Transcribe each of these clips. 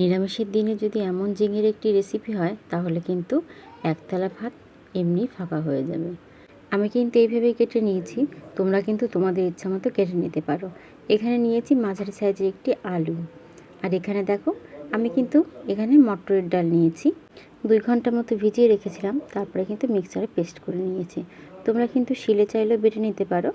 নিরামিষের দিনে যদি এমন ঝিঙের একটি রেসিপি হয়, তাহলে কিন্তু একতলা ভাত এমনি ফাঁকা হয়ে যাবে। আমি কিন্তু এইভাবেই কেটে নিয়েছি, তোমরা কিন্তু তোমাদের ইচ্ছা মতো কেটে নিতে পারো। এখানে নিয়েছি মাঝারি সাইজের একটি আলু। আর এখানে দেখো, আমি কিন্তু এখানে মটরের ডাল নিয়েছি। দুই ঘণ্টা মতো ভিজিয়ে রেখেছিলাম, তারপরে কিন্তু মিক্সারে পেস্ট করে নিয়েছি। তোমরা কিন্তু শিলে চাইলেও বেটে নিতে পারো।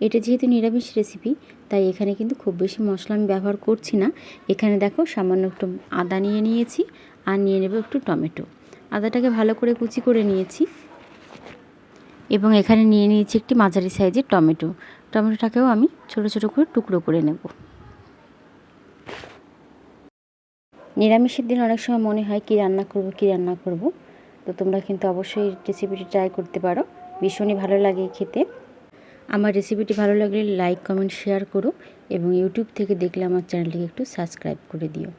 এটা যেহেতু নিরামিষ রেসিপি তাই এখানে কিন্তু খুব বেশি মশলা আমি ব্যবহার করছি না। এখানে দেখো সামান্য একটু আদা নিয়ে নিয়েছি, আর নিয়ে নেব একটু টমেটো। আদাটাকে ভালো করে কুচি করে নিয়েছি। এবং এখানে নিয়ে নিয়েছি একটি মাঝারি সাইজের টমেটো। টমেটোটাকেও আমি ছোট ছোট করে টুকরো করে নেব। নিরামিষের দিন অনেক সময় মনে হয় কী রান্না করব, কী রান্না করব। তো তোমরা কিন্তু অবশ্যই রেসিপিটি ট্রাই করতে পারো। ভীষণই ভালো লাগে খেতে। আমার রেসিপিটি ভালো লাগলে লাইক কমেন্ট শেয়ার করো এবং ইউটিউব থেকে দেখলে আমার চ্যানেলটিকে একটু সাবস্ক্রাইব করে দিও।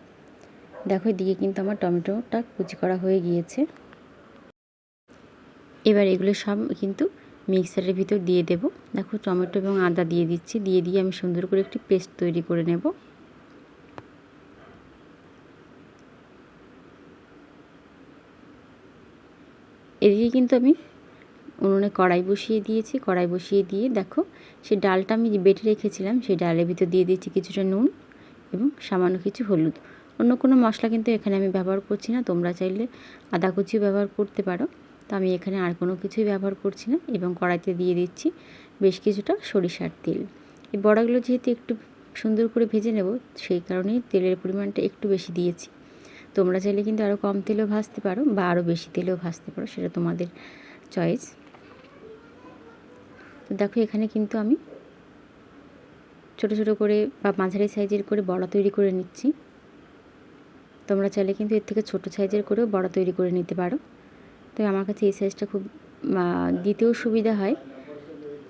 দেখো এদিকে কিন্তু আমার টমেটোটা কুচি করা হয়ে গিয়েছে। এবার এগুলো সব কিন্তু মিক্সারের ভিতর দিয়ে দেব। দেখো টমেটো এবং আদা দিয়ে দিচ্ছি, দিয়ে দিয়ে আমি সুন্দর করে একটি পেস্ট তৈরি করে নেব। এদিকে কিন্তু আমি উনুনে কড়াই বসিয়ে দিয়েছি। কড়াই বসিয়ে দিয়ে দেখো সেই ডালটা আমি বেটে রেখেছিলাম, সেই ডালের ভিতর দিয়ে দিয়েছি কিছুটা নুন এবং সামান্য কিছু হলুদ। অন্য কোনো মশলা কিন্তু এখানে আমি ব্যবহার করছি না, তোমরা চাইলে আদা কুচিও ব্যবহার করতে পারো। তো আমি এখানে আর কোনো কিছুই ব্যবহার করছি না এবং কড়াইতে দিয়ে দিচ্ছি বেশ কিছুটা সরিষার তেল। এই বড়াগুলো যেহেতু একটু সুন্দর করে ভেজে নেব, সেই কারণেই তেলের পরিমাণটা একটু বেশি দিয়েছি। তোমরা চাইলে কিন্তু আরও কম তেলেও ভাজতে পারো বা আরও বেশি তেলেও ভাজতে পারো, সেটা তোমাদের চয়েস। তো দেখো এখানে কিন্তু আমি ছোট ছোট করে বা মাঝারি সাইজের করে বড়া তৈরি করে নিচ্ছি। তোমরা চাইলে কিন্তু এর থেকে ছোট সাইজের করেও বড়া তৈরি করে নিতে পারো। তো আমার কাছে এই সাইজটা খুব দিতেও সুবিধা হয়।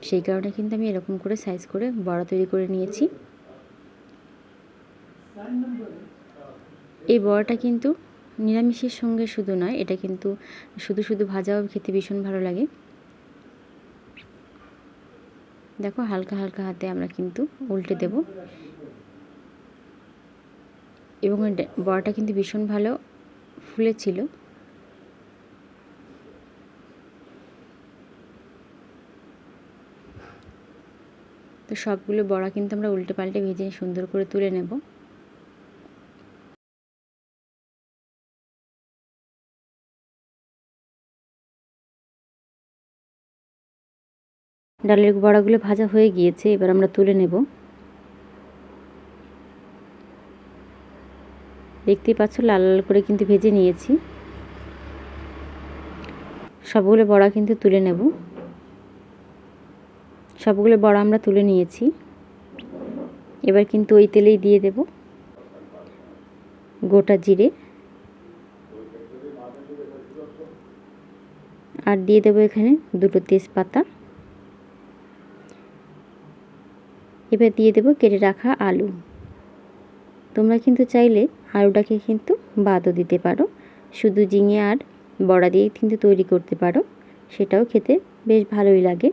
সেই কারণে কিন্তু আমি এরকম করে সাইজ করে বড়া তৈরি করে নিয়েছি। এই বড়াটা কিন্তু নিরামিষের সঙ্গে শুধু নয়, এটা কিন্তু শুধু শুধু ভাজাও খেতে ভীষণ ভালো লাগে। দেখো হালকা হালকা হাতে আমরা কিন্তু উল্টে দেব। এবং বড়াটা কিন্তু ভীষণ ভালো ফুলেছিল। তো সবগুলো বড়া কিন্তু আমরা উল্টে পাল্টে ভেজে সুন্দর করে তুলে নেব। ডালের বড়াগুলো ভাজা হয়ে গিয়েছে, এবার আমরা তুলে নেব। দেখতেই পাচ্ছ, লাল লাল করে কিন্তু ভেজে নিয়েছি। সবগুলো বড়া কিন্তু তুলে নেব। সবগুলো বড়া আমরা তুলে নিয়েছি। এবার কিন্তু ওই তেলেই দিয়ে দেব গোটা জিরে। আর দিয়ে দেবো এখানে দুটো তেজপাতা। এবার দিয়ে দেবো কেটে রাখা আলু। তোমরা কিন্তু চাইলে আলুটাকে কিন্তু বাদও দিতে পারো। শুধু ঝিঙে আর বড়া দিয়েই কিন্তু তৈরি করতে পারো। সেটাও খেতে বেশ ভালোই লাগে।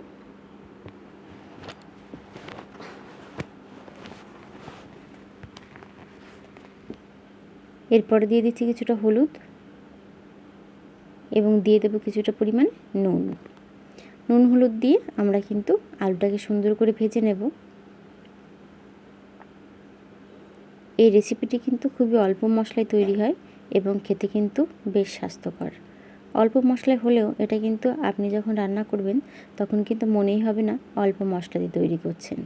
এরপরে দিয়ে দিচ্ছি কিছুটা হলুদ এবং দিয়ে দেবো কিছুটা পরিমাণ নুন। নুন হলুদ দিয়ে আমরা কিন্তু আলুটাকে সুন্দর করে ভেজে নেব। এই রেসিপিটি কিন্তু খুবই অল্প মশলায় তৈরি হয় এবং খেতে কিন্তু বেশ স্বাস্থ্যকর। অল্প মশলায় হলেও এটা কিন্তু আপনি যখন রান্না করবেন, তখন কিন্তু মনেই হবে না অল্প মশলা দিয়ে তৈরি করছেন।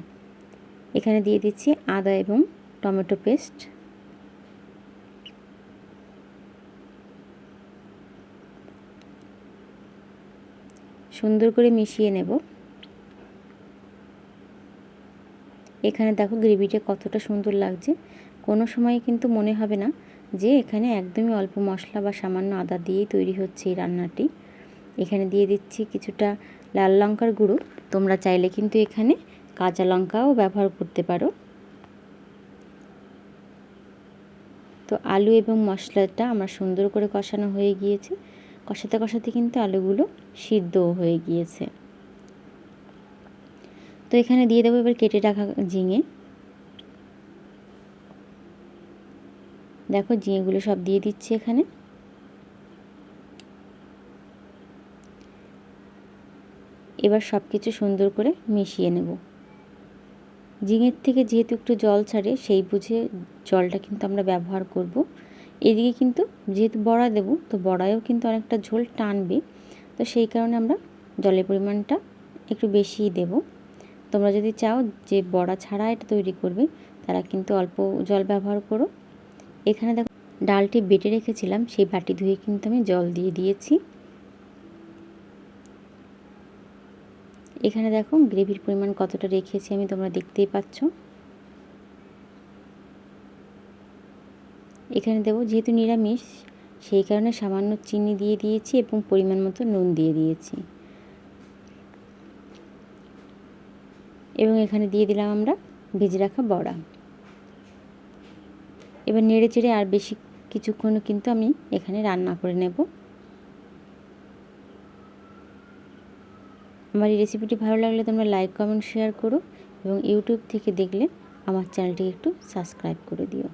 এখানে দিয়ে দিচ্ছি আদা এবং টমেটো পেস্ট। সুন্দর করে মিশিয়ে নেব। এখানে দেখো গ্রেভিটা কতটা সুন্দর লাগছে। কোনো সময় কিন্তু মনে হবে না যে এখানে একদমই অল্প মশলা বা সামান্য আদা দিয়েই তৈরি হচ্ছে এই রান্নাটি। এখানে দিয়ে দিচ্ছি কিছুটা লাল লঙ্কার গুঁড়ো। তোমরা চাইলে কিন্তু এখানে কাঁচা লঙ্কাও ব্যবহার করতে পারো। তো আলু এবং মশলাটা আমার সুন্দর করে কষানো হয়ে গিয়েছে। কষাতে কষাতে কিন্তু আলুগুলো সিদ্ধও হয়ে গিয়েছে। তো এখানে দিয়ে দেবো এবার কেটে রাখা ঝিঙে। দেখো ঝিঙেগুলো সব দিয়ে দিচ্ছি এখানে। এবার সব কিছু সুন্দর করে মিশিয়ে নেব। ঝিঙের থেকে যেহেতু একটু জল ছাড়ে, সেই বুঝে জলটা কিন্তু আমরা ব্যবহার করব। এদিকে কিন্তু যেহেতু বড়া দেব, তো বড়ায়ও কিন্তু অনেকটা ঝোল টানবে। তো সেই কারণে আমরা জলের পরিমাণটা একটু বেশিই দেব। তোমরা যদি চাও যে বড়া ছাড়া এটা তৈরি করবে, তারা কিন্তু অল্প জল ব্যবহার করো। এখানে দেখো, ডালটি বেটে রেখেছিলাম, সেই বাটি ধুয়ে কিন্তু আমি জল দিয়ে দিয়েছি। এখানে দেখো, গ্রেভির পরিমাণ কতটা রেখেছি আমি তোমরা দেখতেই পাচ্ছ। এখানে দেবো যেহেতু নিরামিষ, সেই কারণে সামান্য চিনি দিয়ে দিয়েছি এবং পরিমাণ মতো নুন দিয়ে দিয়েছি। এবং এখানে দিয়ে দিলাম আমরা ভেজে রাখা বড়া। এবার নেড়ে চেড়ে আর বেশি কিছুক্ষণ কিন্তু আমি এখানে রান্না করে নেব। আমার এই রেসিপিটি ভালো লাগলে তোমরা লাইক কমেন্ট শেয়ার করো এবং ইউটিউব থেকে দেখলে আমার চ্যানেলটি একটু সাবস্ক্রাইব করে দিও।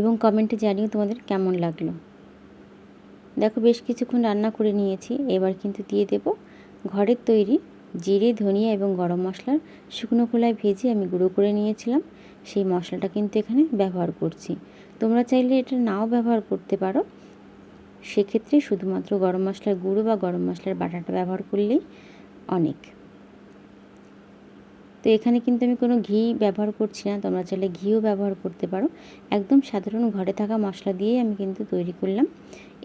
এবং কমেন্টে জানিও তোমাদের কেমন লাগল। দেখো বেশ কিছুক্ষণ রান্না করে নিয়েছি, এবার কিন্তু দিয়ে দেব ঘরের তৈরি জিরে, ধনিয়া এবং গরম মশলার শুকনো খোলায় ভেজে আমি গুঁড়ো করে নিয়েছিলাম। সেই মশলাটা কিন্তু এখানে ব্যবহার করছি। তোমরা চাইলে এটা নাও ব্যবহার করতে পারো। সেক্ষেত্রে শুধুমাত্র গরম মশলার গুঁড়ো বা গরম মশলার বাটাটা ব্যবহার করলেই অনেক। তো এখানে কিন্তু আমি কোনো ঘি ব্যবহার করছি না। তোমরা চাইলে ঘিও ব্যবহার করতে পারো। একদম সাধারণ ঘরে থাকা মশলা দিয়েই আমি কিন্তু তৈরি করলাম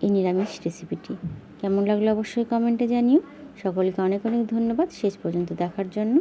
এই নিরামিষ রেসিপিটি। কেমন লাগল অবশ্যই কমেন্টে জানিও। সকলকে অনেক অনেক ধন্যবাদ। শেষ পর্যন্ত দেখার জন্য।